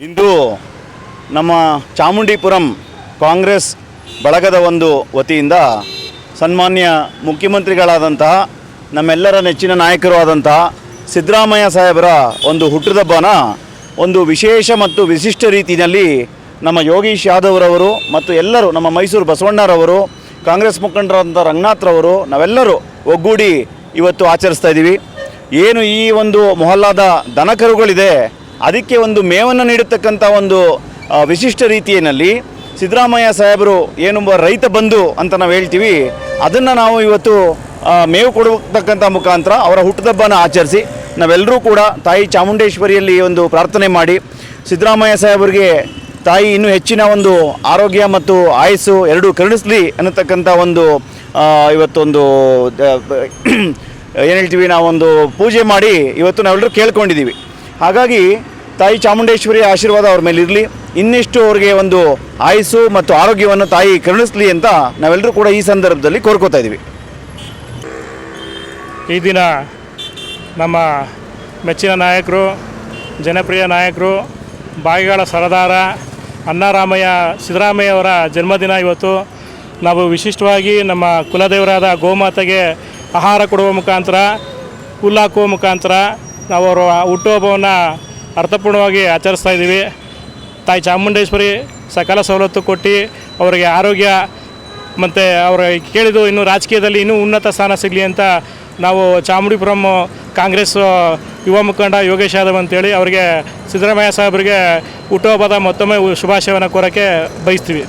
ಇಂದು ನಮ್ಮ ಚಾಮುಂಡಿಪುರಂ ಕಾಂಗ್ರೆಸ್ ಬಳಗದ ಒಂದು ವತಿಯಿಂದ ಸನ್ಮಾನ್ಯ ಮುಖ್ಯಮಂತ್ರಿಗಳಾದಂತಹ ನಮ್ಮೆಲ್ಲರ ನೆಚ್ಚಿನ ನಾಯಕರು ಆದಂತಹ ಸಿದ್ದರಾಮಯ್ಯ ಸಾಹೇಬರ ಒಂದು ಹುಟ್ಟುದಬ್ಬನ ಒಂದು ವಿಶೇಷ ಮತ್ತು ವಿಶಿಷ್ಟ ರೀತಿಯಲ್ಲಿ ನಮ್ಮ ಯೋಗೀಶ್ ಯಾದವ್ರವರು ಮತ್ತು ಎಲ್ಲರೂ ನಮ್ಮ ಮೈಸೂರು ಬಸವಣ್ಣರವರು ಕಾಂಗ್ರೆಸ್ ಮುಖಂಡರಾದಂಥ ರಂಗನಾಥ್ರವರು ನಾವೆಲ್ಲರೂ ಒಗ್ಗೂಡಿ ಇವತ್ತು ಆಚರಿಸ್ತಾ ಇದ್ದೀವಿ. ಏನು ಈ ಒಂದು ಮೊಹಲ್ಲಾದ ದನಕರುಗಳಿದೆ ಅದಕ್ಕೆ ಒಂದು ಮೇವನ್ನು ನೀಡತಕ್ಕಂಥ ಒಂದು ವಿಶಿಷ್ಟ ರೀತಿಯಲ್ಲಿ ಸಿದ್ದರಾಮಯ್ಯ ಸಾಹೇಬರು ಏನು ರೈತ ಬಂಧು ಅಂತ ನಾವು ಹೇಳ್ತೀವಿ. ಅದನ್ನು ನಾವು ಇವತ್ತು ಮೇವು ಕೊಡತಕ್ಕಂಥ ಮುಖಾಂತರ ಅವರ ಹುಟ್ಟದಬ್ಬನ ಆಚರಿಸಿ ನಾವೆಲ್ಲರೂ ಕೂಡ ತಾಯಿ ಚಾಮುಂಡೇಶ್ವರಿಯಲ್ಲಿ ಒಂದು ಪ್ರಾರ್ಥನೆ ಮಾಡಿ ಸಿದ್ದರಾಮಯ್ಯ ಸಾಹೇಬರಿಗೆ ತಾಯಿ ಇನ್ನೂ ಹೆಚ್ಚಿನ ಒಂದು ಆರೋಗ್ಯ ಮತ್ತು ಆಯಸ್ಸು ಎರಡೂ ಕರುಣಿಸಲಿ ಅನ್ನತಕ್ಕಂಥ ಒಂದು ಇವತ್ತೊಂದು ಏನು ಹೇಳ್ತೀವಿ, ನಾವೊಂದು ಪೂಜೆ ಮಾಡಿ ಇವತ್ತು ನಾವೆಲ್ಲರೂ ಕೇಳ್ಕೊಂಡಿದ್ದೀವಿ. ಹಾಗಾಗಿ ತಾಯಿ ಚಾಮುಂಡೇಶ್ವರಿ ಆಶೀರ್ವಾದ ಅವ್ರ ಮೇಲೆ ಇರಲಿ ಇನ್ನಿಷ್ಟು ಅವ್ರಿಗೆ ಒಂದು ಆಯಸ್ಸು ಮತ್ತು ಆರೋಗ್ಯವನ್ನು ತಾಯಿ ಕರುಣಿಸಲಿ ಅಂತ ನಾವೆಲ್ಲರೂ ಕೂಡ ಈ ಸಂದರ್ಭದಲ್ಲಿ ಕೋರ್ಕೋತಾ ಇದ್ದೀವಿ. ಈ ದಿನ ನಮ್ಮ ಮೆಚ್ಚಿನ ನಾಯಕರು, ಜನಪ್ರಿಯ ನಾಯಕರು, ಬಾಯಿಗಳ ಸರದಾರ ಅಣ್ಣಾರಾಮಯ್ಯ ಸಿದ್ದರಾಮಯ್ಯ ಅವರ ಜನ್ಮದಿನ ಇವತ್ತು. ನಾವು ವಿಶಿಷ್ಟವಾಗಿ ನಮ್ಮ ಕುಲದೇವರಾದ ಗೋಮಾತೆಗೆ ಆಹಾರ ಕೊಡುವ ಮುಖಾಂತರ ಹುಲ್ಲಾಕುವ ಮುಖಾಂತರ ನಾವು ಅವರ ಹುಟ್ಟುಹಬ್ಬವನ್ನು ಅರ್ಥಪೂರ್ಣವಾಗಿ ಆಚರಿಸ್ತಾ ಇದ್ದೀವಿ. ತಾಯಿ ಚಾಮುಂಡೇಶ್ವರಿ ಸಕಲ ಸವಲತ್ತು ಕೊಟ್ಟು ಅವರಿಗೆ ಆರೋಗ್ಯ ಮತ್ತು ಅವರ ಕೇಳಿದ್ದು ಇನ್ನು ರಾಜಕೀಯದಲ್ಲಿ ಇನ್ನೂ ಉನ್ನತ ಸ್ಥಾನ ಸಿಗಲಿ ಅಂತ ನಾವು ಚಾಮುಡಿಪುರಂ ಕಾಂಗ್ರೆಸ್ ಯುವ ಮುಖಂಡ ಯೋಗೇಶ್ ಯಾದವ್ ಅಂತೇಳಿ ಅವರಿಗೆ ಸಿದ್ದರಾಮಯ್ಯ ಸಾಹೇಬರಿಗೆ ಹುಟ್ಟುಹಬ್ಬದ ಮತ್ತೊಮ್ಮೆ ಶುಭಾಶಯವನ್ನು ಕೋರೋಕ್ಕೆ ಬಯಸ್ತೀವಿ.